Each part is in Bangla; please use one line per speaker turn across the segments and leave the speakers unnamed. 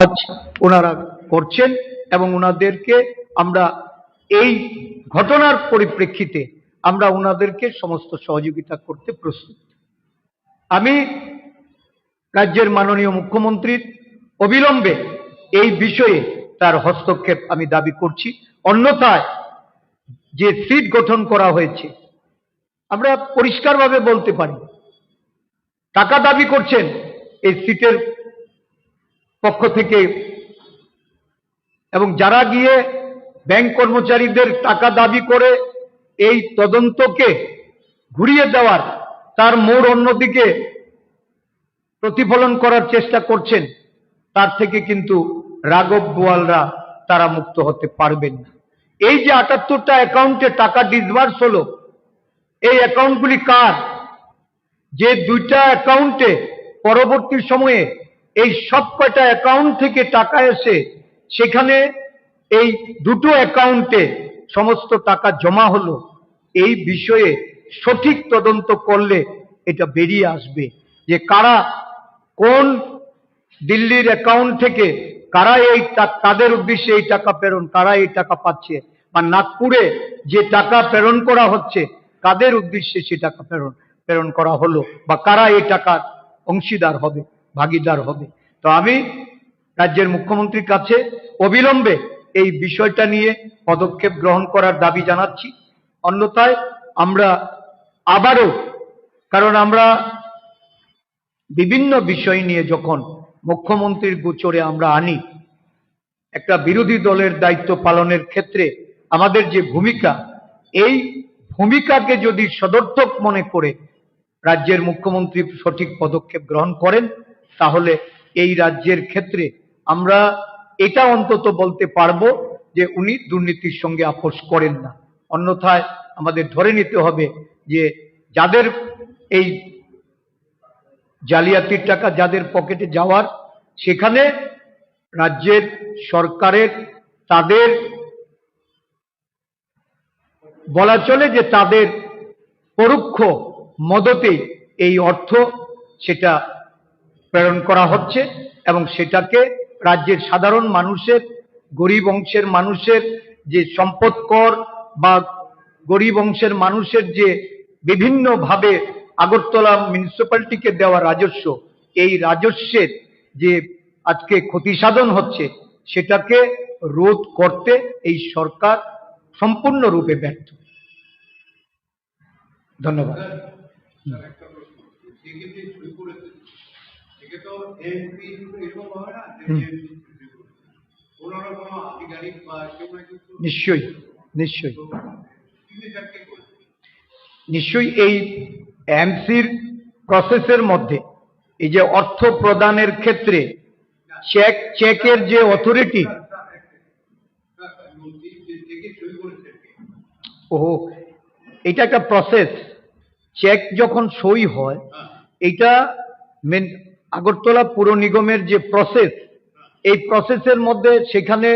কাজ ওনারা করছেন এবং ওনাদেরকে আমরা এই ঘটনার পরিপ্রেক্ষিতে আমরা ওনাদেরকে সমস্ত সহযোগিতা করতে প্রস্তুত। আমি রাজ্যের মাননীয় মুখ্যমন্ত্রীর অবিলম্বে এই বিষয়ে তার হস্তক্ষেপ আমি দাবি করছি। অন্যথায় যে সিট গঠন করা হয়েছে, আমরা পরিষ্কারভাবে বলতে পারি, টাকা দাবি করছেন এই সিটের পক্ষ থেকে এবং যারা গিয়ে ব্যাংক কর্মচারীদের টাকা দাবি করে এই তদন্তকে ঘুরিয়ে দেওয়ার, তার মোড় অন্যদিকে প্রতিফলন করার চেষ্টা করছেন, তার থেকে কিন্তু রাঘব বোয়ালরা তারা মুক্ত হতে পারবেন না। এই যে আটাত্তরটা অ্যাকাউন্টে টাকা ডিসবার্স হলো, এই অ্যাকাউন্টগুলি কার? যে দুইটা অ্যাকাউন্টে পরবর্তী সময়ে এই সব কয়টা অ্যাকাউন্ট থেকে টাকা এসে সেখানে এই দুটো অ্যাকাউন্টে সমস্ত টাকা জমা হলো। এই বিষয়ে সঠিক তদন্ত করলে এটা বেরিয়ে আসবে যে কারা কোন দিল্লির অ্যাকাউন্ট থেকে কারা এই কাদের উদ্দেশ্যে এই টাকা প্রেরণ, কারা এই টাকা পাচ্ছে বা নাগপুরে যে টাকা প্রেরণ করা হচ্ছে কাদের উদ্দেশ্যে সে টাকা প্রেরণ প্রেরণ করা হলো বা কারা এই টাকার অংশীদার হবে, ভাগিদার হবে। তো আমি রাজ্যের মুখ্যমন্ত্রীর কাছে অবিলম্বে এই বিষয়টা নিয়ে পদক্ষেপ গ্রহণ করার দাবি জানাচ্ছি। অন্যথায় আমরা আবারও, কারণ আমরা বিভিন্ন বিষয় নিয়ে যখন মুখ্যমন্ত্রীর গোচরে আমরা আনি, একটা বিরোধী দলের দায়িত্ব পালনের ক্ষেত্রে আমাদের যে ভূমিকা, এই ভূমিকাকে যদি সদর্থক মনে করে রাজ্যের মুখ্যমন্ত্রী সঠিক পদক্ষেপ গ্রহণ করেন, তাহলে এই রাজ্যের ক্ষেত্রে আমরা এটা অন্তত বলতে পারব যে উনি দুর্নীতির সঙ্গে আপোষ করেন না। অন্যথায় আমাদের ধরে নিতে হবে যে যাদের এই জালিয়াতির টাকা যাদের পকেটে যাওয়ার, সেখানে রাজ্যের সরকারের তাদের বলা চলে যে তাদের পরোক্ষ মদতে এই অর্থ সেটা প্রেরণ করা হচ্ছে এবং সেটাকে রাজ্যের সাধারণ মানুষের, গরিব অংশের মানুষের যে সম্পদ কর বা গরিব অংশের মানুষের যে বিভিন্নভাবে আগরতলা মিউনিসিপ্যালিটিকে দেওয়া রাজস্ব, এই রাজস্বের যে আজকে ক্ষতিসাধন হচ্ছে, সেটাকে রোধ করতে এই সরকার সম্পূর্ণরূপে ব্যর্থ। ধন্যবাদ।
তো AMP এরকম হবে না যে
হুম।
AMP শুরু করেছে। ওনারা কোনো আধিকারিক বা কেউ না
নিশ্চয়ই এই এমসির প্রসেসের মধ্যে এই যে অর্থ প্রদানের ক্ষেত্রে চেক চেকের যে অথরিটি? ও এটা একটা প্রসেস চেক যখন সই হয়
হ্যাঁ।
এটা মেন আগরতলা পুর নিগমের যে প্রসেস এই প্রসেসের মধ্যে সেখানে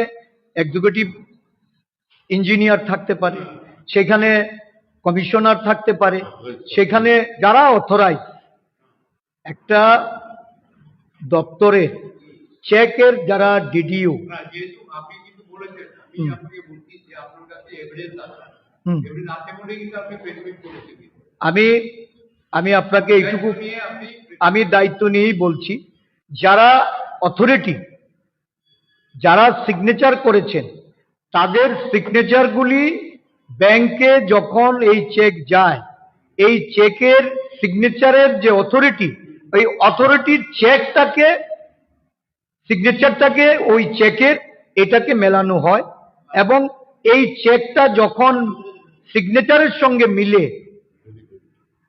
এক্সিকিউটিভ ইঞ্জিনিয়ার থাকতে পারে সেখানে কমিশনার থাকতে পারে সেখানে যারা অথরাইজ একটা দপ্তরে চেকের যারা ডিডিও
আমি।
আমি আমি আপনাকে এইটুকু আমি দায়িত্ব নিয়েই বলছি, যারা অথরিটি যারা সিগনেচার করেছেন, তাদের সিগনেচারগুলি ব্যাংকে যখন এই চেক যায়, এই চেকের সিগনেচারের যে অথরিটি ওই অথরিটির চেকটাকে সিগনেচারটাকে ওই চেকের এটাকে মেলানো হয় এবং এই চেকটা যখন সিগনেচারের সঙ্গে মিলে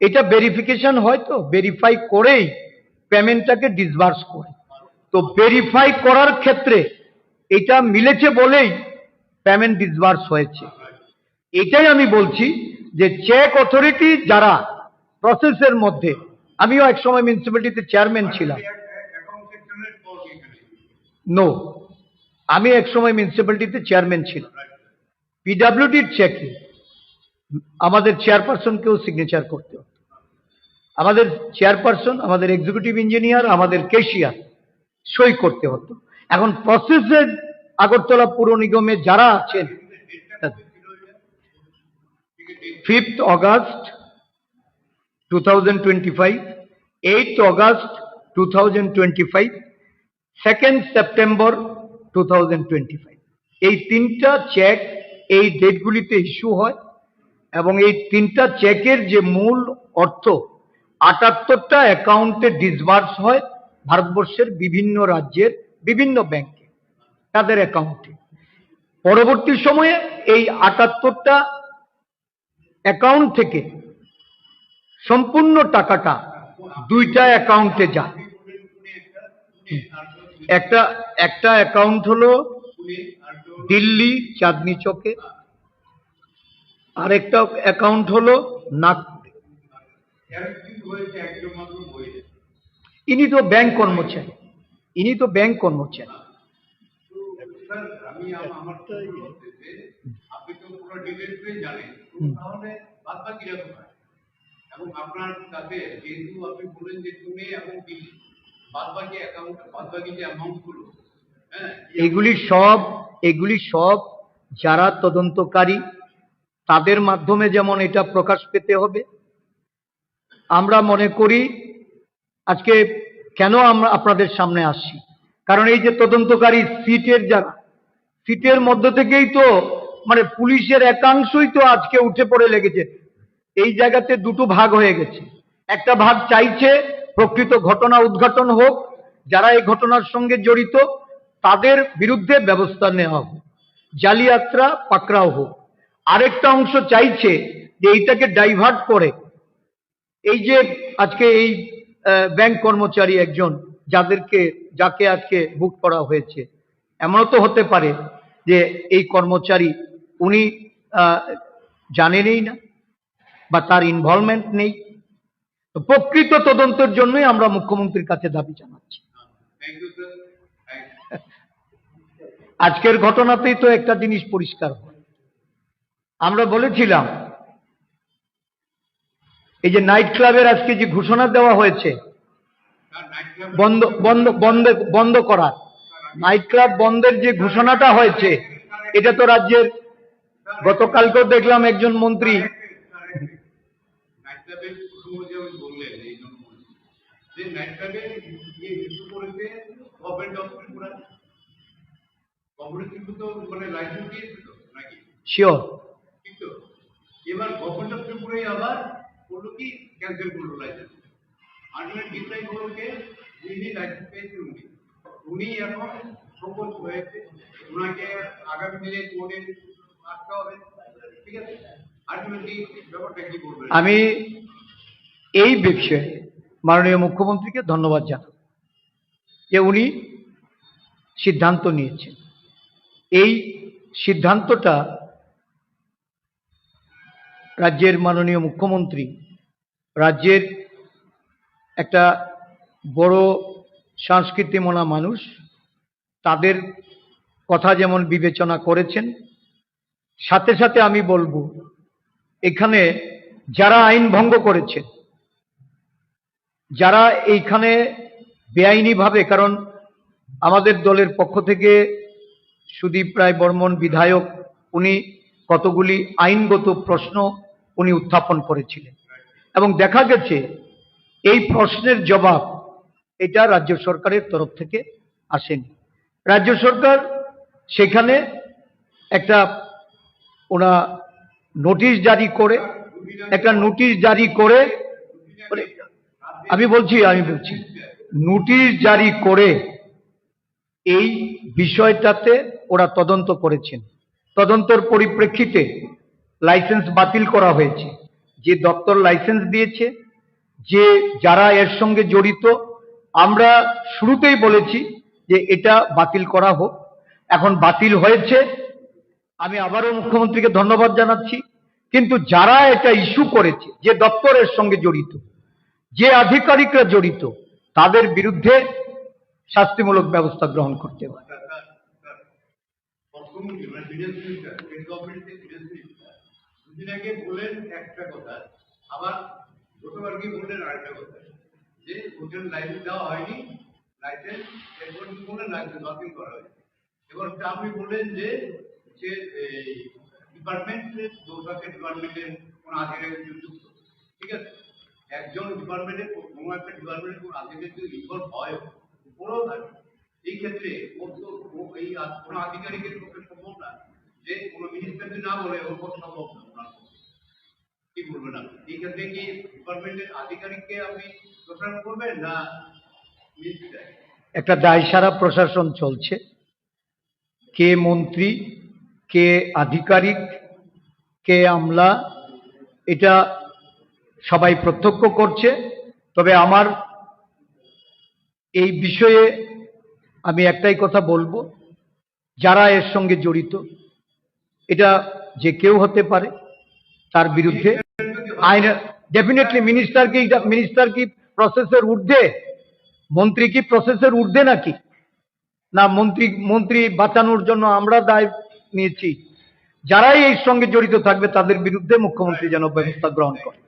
এটা ভেরিফিকেশন হয় তো ভেরিফাই করেই পেমেন্টটাকে ডিসবার্স করে। তো ভেরিফাই করার ক্ষেত্রে এটা মিলেছে বলেই পেমেন্ট ডিসবার্স হয়েছে। এটাই আমি বলছি যে চেক অথরিটি যারা প্রসেসের মধ্যে আমিও একসময় মিউনিসিপ্যালিটিতে চেয়ারম্যান ছিলাম।
পর এখানে
নো আমি একসময় মিউনিসিপ্যালিটিতে চেয়ারম্যান ছিলাম। পিডাব্লিউডির চেকে আমাদের চেয়ারপারসনকেও সিগনেচার করতে আমাদের চেয়ারপারসন আমাদের এক্সিকিউটিভ ইঞ্জিনিয়ার আমাদের কেশিয়ার সই করতে হতো। এখন প্রসেসে আগরতলা পুর নিগমে যারা আছেন fifth August two thousand twenty five eight August two thousand twenty five second September two thousand twenty five এই তিনটা চেক এই ডেটগুলিতে ইস্যু হয় এবং এই তিনটা চেকের যে মূল অর্থ আটাত্তরটা অ্যাকাউন্টে ডিসবার্স হয় ভারতবর্ষের বিভিন্ন রাজ্যের বিভিন্ন ব্যাংকে, তাদের অ্যাকাউন্টে। পরবর্তী সময়ে এই আটাত্তরটা অ্যাকাউন্ট থেকে সম্পূর্ণ টাকাটা দুইটা অ্যাকাউন্টে যায়। একটা একটা অ্যাকাউন্ট হলো দিল্লি চাঁদনি চকে, আরেকটা অ্যাকাউন্ট হলো নাগপুরে। ইনি তো ব্যাংক কর্মচারী। ইনি তো ব্যাংক কর্মচারী।
আপনি তো পুরো জানেন তাহলে বাদ এবং আপনার কাছে যেহেতু আপনি যে এবং অ্যাকাউন্ট যে হ্যাঁ
এগুলি সব এগুলি সব যারা তদন্তকারী তাদের মাধ্যমে যেমন এটা প্রকাশ পেতে হবে আমরা মনে করি আজকে কেন আমরা আপনাদের সামনে আসছি? কারণ এই যে তদন্তকারী সিটের যারা, সিটের মধ্য থেকেই তো মানে পুলিশের একাংশই তো আজকে উঠে পড়ে লেগেছে। এই জায়গাতে দুটো ভাগ হয়ে গেছে। একটা ভাগ চাইছে প্রকৃত ঘটনা উদ্ঘাটন হোক, যারা এই ঘটনার সঙ্গে জড়িত, তাদের বিরুদ্ধে ব্যবস্থা নেওয়া হোক, জালিয়াত্রা পাকড়াও হোক। আরেকটা অংশ চাইছে যে এইটাকে ডাইভার্ট করে এই যে আজকে এই ব্যাংক কর্মচারী একজন যাদেরকে যাকে আজকে বুক করা হয়েছে এমনও তো হতে পারে যে এই কর্মচারী উনি জানেনই না বা তার ইনভলভমেন্ট নেই। প্রকৃত তদন্তের জন্যই আমরা মুখ্যমন্ত্রীর কাছে দাবি জানাচ্ছি। আজকের ঘটনাতেই তো একটা জিনিস পরিষ্কার হয়। আমরা বলেছিলাম এই যে নাইট ক্লাবের আজকে যে ঘোষণা দেওয়া হয়েছে বন্ধ বন্ধ বন্ধ বন্ধ করার। নাইট ক্লাব বন্ধের যে ঘোষণাটা হয়েছে এটা তো রাজ্যের গতকালকেও দেখলাম একজন মন্ত্রী।
তো মানে
শিওর
এবার গভর্নমেন্ট অফ ত্রিপুরাই আবার করল কি? ক্যান্সেল করল লাইসেন্স আলটিমেট ডিসাইড হলো যে যিনি লাইসেন্স পেয়েছেন উনি। উনি এখন প্রপোজ হয়েছে। ওনাকে আগামী দিনে কোর্টে আসতে হবে। ঠিক আছে? আলটিমেটলি ব্যাপারটা কি করবেন
আমি এই বিষয়ে মাননীয় মুখ্যমন্ত্রীকে ধন্যবাদ জানাই যে উনি সিদ্ধান্ত নিয়েছেন। এই সিদ্ধান্তটা রাজ্যের মাননীয় মুখ্যমন্ত্রী রাজ্যের একটা বড় সংস্কৃতিমনা মানুষ। তাদের কথা যেমন বিবেচনা করেছেন, সাথে সাথে আমি বলব, এখানে যারা আইন ভঙ্গ করেছেন, যারা এইখানে বেআইনিভাবে, কারণ আমাদের দলের পক্ষ থেকে সুদীপ রায় বর্মন বিধায়ক, উনি কতগুলি আইনগত প্রশ্ন উনি উত্থাপন করেছিলেন। এবং দেখা গেছে, এই প্রশ্নের জবাব এটা রাজ্য সরকারের তরফ থেকে আসেনি। রাজ্য সরকার সেখানে একটা, ওনা নোটিশ জারি করে, একটা নোটিশ জারি করে আমি বলছি আমি বলছি, নোটিশ জারি করে এই বিষয়টাতে ওরা তদন্ত করেছেন। তদন্তর পরিপ্রেক্ষিতে লাইসেন্স বাতিল করা হয়েছে। যে দপ্তর লাইসেন্স দিয়েছে, যে যারা এর সঙ্গে জড়িত, আমরা শুরুতেই বলেছি যে এটা বাতিল করা হোক। এখন বাতিল হয়েছে, আমি আবারও মুখ্যমন্ত্রীকে ধন্যবাদ জানাচ্ছি। কিন্তু যারা এটা ইস্যু করেছে, যে দপ্তরের সঙ্গে জড়িত, যে আধিকারিকরা জড়িত, তাদের বিরুদ্ধে শাস্তিমূলক ব্যবস্থা গ্রহণ করতে হবে।
দুদিন আগে বললেন একটা কথা, আবার গতকালকে বললেন আরেকটা কথা, যে হোটেল লাইসেন্স দেওয়া হয়নি লাইসেন্স এরপর কি বললেন লাইসেন্স বাতিল করা হয়েছে হচ্ছে আপনি বললেন যে এই ডিপার্টমেন্টের দোষ ডিপার্টমেন্টের কোনো আধিকারিক যুক্ত, ঠিক আছে? একজন ডিপার্টমেন্টের, কোনো একটা ডিপার্টমেন্টের কোনো আধিকারিক যদি ইনভলভ হয় উপরেও থাকে, এই ক্ষেত্রে ওর তো ও- এই কোনো আধিকারিকের পক্ষে সম্ভব না, যে কোনো মিনিস্টার যদি না বলে, ওর সম্ভব না। কি বলবেন আপনি এই ক্ষেত্রে কি ডিপার্টমেন্টের আধিকারিককে আপনি দোষারোপ করবেন না
একটা দায়সারা প্রশাসন চলছে। কে মন্ত্রী, কে আধিকারিক, কে আমলা, এটা সবাই প্রত্যক্ষ করছে। তবে আমার এই বিষয়ে আমি একটাই কথা বলব, যারা এর সঙ্গে জড়িত, এটা যে কেউ হতে পারে, তার বিরুদ্ধে আইন ডেফিনেটলি মিনিস্টার কি মিনিস্টার কি প্রসেসের ঊর্ধ্বে মন্ত্রী কি প্রসেসের ঊর্ধ্বে নাকি? না, মন্ত্রী মন্ত্রী বাঁচানোর জন্য আমরা দায় নিয়েছি। যারাই এর সঙ্গে জড়িত থাকবে, তাদের বিরুদ্ধে মুখ্যমন্ত্রী যেন ব্যবস্থা গ্রহণ করে।